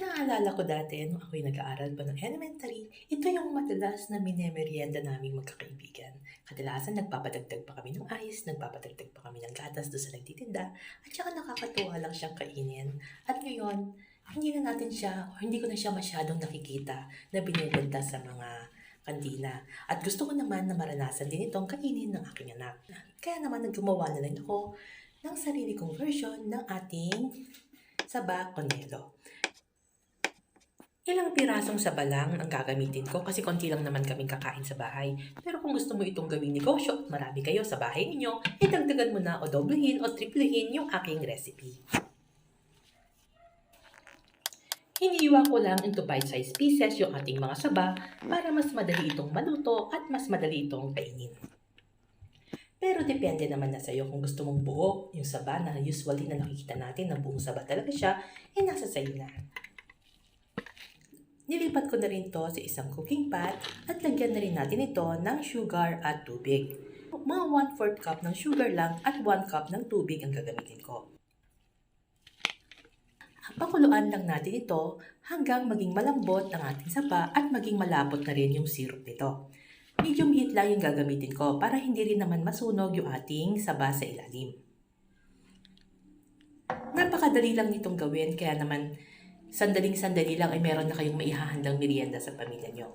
Naalala ko dati nung ako'y nag-aaral pa ng elementary, ito yung madalas na minemerienda naming magkakaibigan. Kadalasan nagpapadagdag pa kami ng ice, nagpapadagdag pa kami ng gatas doon sa nagtitinda, at saka nakakatuwa lang siyang kainin. At ngayon, hindi na natin siya, o hindi ko na siya masyadong nakikita na binibenta sa mga kantina. At gusto ko naman na maranasan din itong kainin ng aking anak. Kaya naman naggumawa na lang ako ng sarili kong version ng ating saba konelo. Ilang pirasong saba lang ang gagamitin ko kasi konti lang naman kaming kakain sa bahay. Pero kung gusto mo itong gawing negosyo, marami kayo sa bahay ninyo, idagdagan mo na o doblehin o triplehin yung aking recipe. Hiniwa ko lang into bite-sized pieces yung ating mga saba para mas madali itong maluto at mas madali itong kainin. Pero depende naman na sa'yo kung gusto mong buo yung saba na usually na nakikita natin na buong saba talaga siya, eh nasa sa'yo na. Nilipat ko na rin to sa isang cooking pot at lagyan na rin natin ito ng sugar at tubig. Mga 1-4 cup ng sugar lang at 1 cup ng tubig ang gagamitin ko. Pakuluan lang natin ito hanggang maging malambot ang ating sapa at maging malapot na rin yung syrup nito. Medium heat lang yung gagamitin ko para hindi rin naman masunog yung ating saba sa ilalim. Napakadali lang nitong gawin kaya naman sandaling-sandali lang ay meron na kayong maihahandang merienda sa pamilya nyo.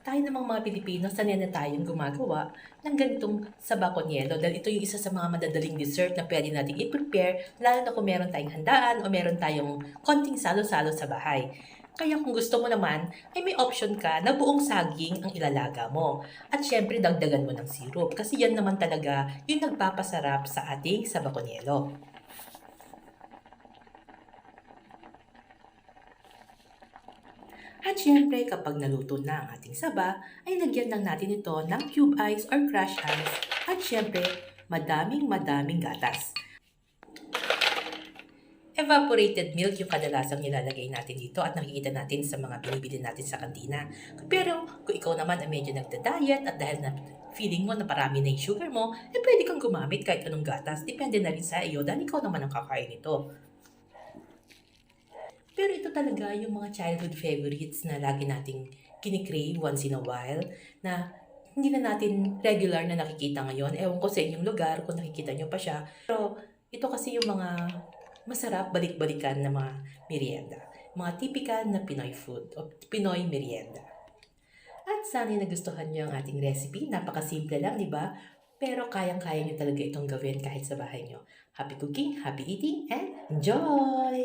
Tayo namang mga Pilipino, sanay na tayong gumagawa ng ganitong sabakonyelo dahil ito yung isa sa mga madadaling dessert na pwede natin i-prepare lalo na kung meron tayong handaan o meron tayong konting salo-salo sa bahay. Kaya kung gusto mo naman, ay may option ka na buong saging ang ilalaga mo. At syempre, dagdagan mo ng syrup kasi yan naman talaga yung nagpapasarap sa ating sabakonyelo. At syempre, kapag naluto na ang ating saba, ay lagyan lang natin ito ng cube ice or crushed ice. At syempre, madaming madaming gatas. Evaporated milk yung kadalasang nilalagay natin dito at nakikita natin sa mga binibili natin sa kantina. Pero kung ikaw naman ay medyo nagda-diet at dahil na feeling mo na parami na yung sugar mo, eh pwede kang gumamit kahit anong gatas. Depende na rin sa iyo dahil ikaw naman ang kakain nito. Pero ito talaga yung mga childhood favorites na lagi nating kinikrave once in a while na hindi na natin regular na nakikita ngayon. Ewan ko sa inyong lugar kung nakikita nyo pa siya. Pero ito kasi yung mga masarap balik-balikan na mga merienda. Mga typical na Pinoy food o Pinoy merienda. At sana nagustuhan nyo ang ating recipe. Napakasimple lang, di ba? Pero kayang-kaya nyo talaga itong gawin kahit sa bahay nyo. Happy cooking, happy eating, and enjoy!